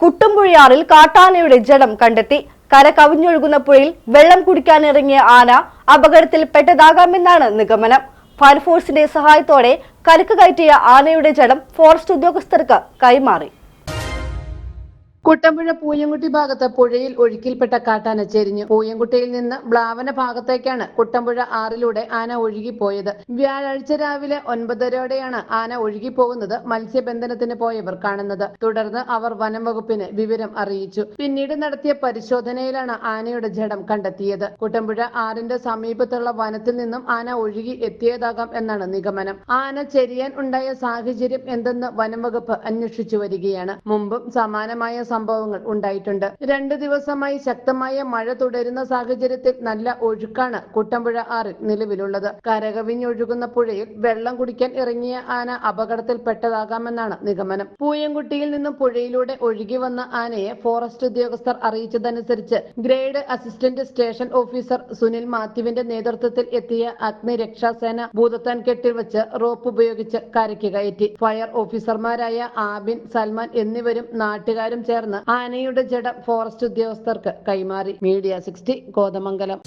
കുട്ടുംപുഴയാറിൽ കാട്ടാനയുടെ ജഡം കണ്ടെത്തി. കര കവിഞ്ഞൊഴുകുന്ന പുഴയിൽ വെള്ളം കുടിക്കാനിറങ്ങിയ ആന അപകടത്തിൽ പെട്ടതാകാമെന്നാണ് നിഗമനം. ഫയർഫോഴ്സിന്റെ സഹായത്തോടെ കരക്ക് കയറ്റിയ ആനയുടെ ജഡം ഫോറസ്റ്റ് ഉദ്യോഗസ്ഥർക്ക് കൈമാറി. കുട്ടമ്പുഴ പൂയംകുട്ടി ഭാഗത്ത് പുഴയിൽ ഒഴുക്കിൽപ്പെട്ട കാട്ടാന ചെരിഞ്ഞു. പൂയംകുട്ടിയിൽ നിന്ന് ബ്ലാവന ഭാഗത്തേക്കാണ് കുട്ടമ്പുഴ ആറിലൂടെ ആന ഒഴുകിപ്പോയത്. വ്യാഴാഴ്ച രാവിലെ ഒൻപതരയോടെയാണ് ആന ഒഴുകിപ്പോകുന്നത് മത്സ്യബന്ധനത്തിന് പോയവർ കാണുന്നത്. തുടർന്ന് അവർ വനം വകുപ്പിന് വിവരം അറിയിച്ചു. പിന്നീട് നടത്തിയ പരിശോധനയിലാണ് ആനയുടെ ജഡം കണ്ടെത്തിയത്. കുട്ടമ്പുഴ ആറിന്റെ സമീപത്തുള്ള വനത്തിൽ നിന്നും ആന ഒഴുകി എത്തിയതാകാം എന്നാണ് നിഗമനം. ആന ചെരിയാൻ ഉണ്ടായ സാഹചര്യം എന്തെന്ന് വനം വകുപ്പ് അന്വേഷിച്ചു വരികയാണ്. മുമ്പും സമാനമായ സംഭവങ്ങൾ ഉണ്ടായിട്ടുണ്ട്. രണ്ട് ദിവസമായി ശക്തമായ മഴ തുടരുന്ന സാഹചര്യത്തിൽ നല്ല ഒഴുക്കാണ് കുട്ടമ്പുഴ ആറിൽ നിലവിലുള്ളത്. കരകവിഞ്ഞൊഴുകുന്ന പുഴയിൽ വെള്ളം കുടിക്കാൻ ഇറങ്ങിയ ആന അപകടത്തിൽപ്പെട്ടതാകാമെന്നാണ് നിഗമനം. പൂയംകുട്ടിയിൽ നിന്നും പുഴയിലൂടെ ഒഴുകി വന്ന ആനയെ ഫോറസ്റ്റ് ഉദ്യോഗസ്ഥർ അറിയിച്ചതനുസരിച്ച് grade assistant station officer Sunil മാത്യുവിന്റെ നേതൃത്വത്തിൽ എത്തിയ അഗ്നിരക്ഷാസേന ഭൂതത്താൻ കെട്ടിൽ വെച്ച് റോപ്പ് ഉപയോഗിച്ച് കരയ്ക്ക് കയറ്റി. ഫയർ ഓഫീസർമാരായ ആബിൻ സൽമാൻ എന്നിവരും നാട്ടുകാരും ചേർന്ന് ആനയുടെ ജഡം ഫോറസ്റ്റ് ഉദ്യോഗസ്ഥർക്ക് കൈമാറി. Media sixty Kothamangalam.